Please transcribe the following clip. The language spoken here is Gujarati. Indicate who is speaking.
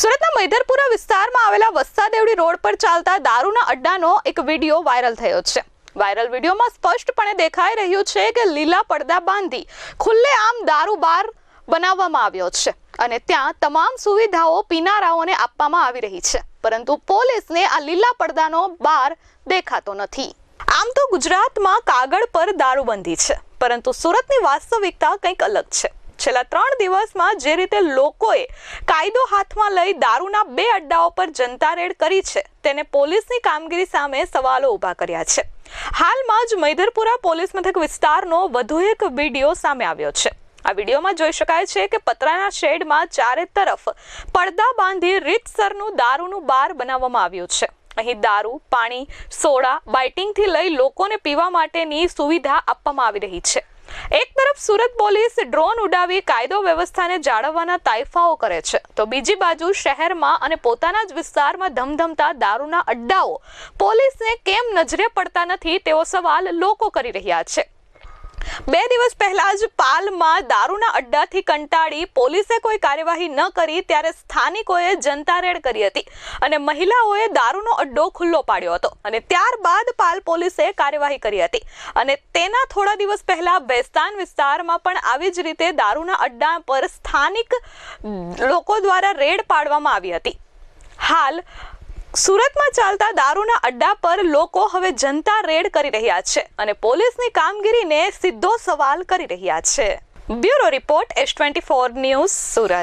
Speaker 1: સુરતના મૈદરપુરા વિસ્તારમાં આવેલા વસ્સાદેવડી રોડ પર ચાલતા દારૂના અડ્ડાનો એક વીડિયો વાયરલ થયો છે. વાયરલ વિડીયોમાં સ્પષ્ટપણે દેખાઈ રહ્યું છે કે લીલા પડદા બાંધી ખુલ્લેઆમ દારૂ બાર બનાવવામાં આવ્યો છે અને ત્યાં તમામ સુવિધાઓ પીનારાઓને આપવામાં આવી રહી છે. પરંતુ પોલીસને આ લીલા પડદાનો બાર દેખાતો નથી. આમ તો ગુજરાતમાં કાગળ પર દારૂબંધી છે, પરંતુ સુરતની વાસ્તવિકતા કંઈક અલગ છે. છેલ્લા ત્રણ દિવસમાં જે રીતે લોકોએ કાયદો હાથમાં લઈ દારૂના બે અડ્ડાઓ પર જનતા રેડ કરી છે, તેને પોલીસની કામગીરી સામે સવાલો ઊભા કર્યા છે. હાલમાં જ મૈદરપુરા પોલીસ મથક વિસ્તારનો વધુ એક વીડિયો સામે આવ્યો છે. આ વિડીયોમાં જોઈ શકાય છે કે પતરાના શેડમાં ચારે તરફ પડદા બાંધી રીતસરનું દારૂનું બાર બનાવવામાં આવ્યું છે. અહીં દારૂ, પાણી, સોડા, બાઇટિંગથી લઈ લોકોને પીવા માટેની સુવિધા આપવામાં આવી રહી છે. એક તરફ સુરત પોલીસ ડ્રોન ઉડાવી કાયદો વ્યવસ્થાને જાળવવાના તાઇફાઓ કરે છે. તો બીજી બાજુ શહેરમાં અને પોતાના જ વિસ્તારમાં ધમધમતા દારૂના અડ્ડાઓ. પોલીસને કેમ નજરે પડતા નથી તેવો સવાલ લોકો કરી રહ્યા છે. બે દિવસ પહેલા જ પાલમાં દારૂના અડ્ડાથી કંટાળી પોલીસે કોઈ કાર્યવાહી ન કરી ત્યારે સ્થાનિકોએ જનતા રેડ કરી હતી અને મહિલાઓએ દારૂનો અડ્ડો ખુલ્લો પાડ્યો હતો અને ત્યારબાદ પાલ પોલીસે કાર્યવાહી કરી હતી. અને તેના થોડા દિવસ પહેલા બેસ્તાન વિસ્તારમાં પણ આવી જ રીતે દારૂના અડ્ડા પર સ્થાનિક લોકો દ્વારા રેડ પાડવામાં આવી હતી. હાલ સુરતમાં ચાલતા દારૂના અડ્ડા પર લોકો હવે જનતા રેડ કરી રહ્યા છે અને પોલીસની કામગીરીને સીધો સવાલ કરી રહ્યા છે. Bureau report S twenty four news Surat.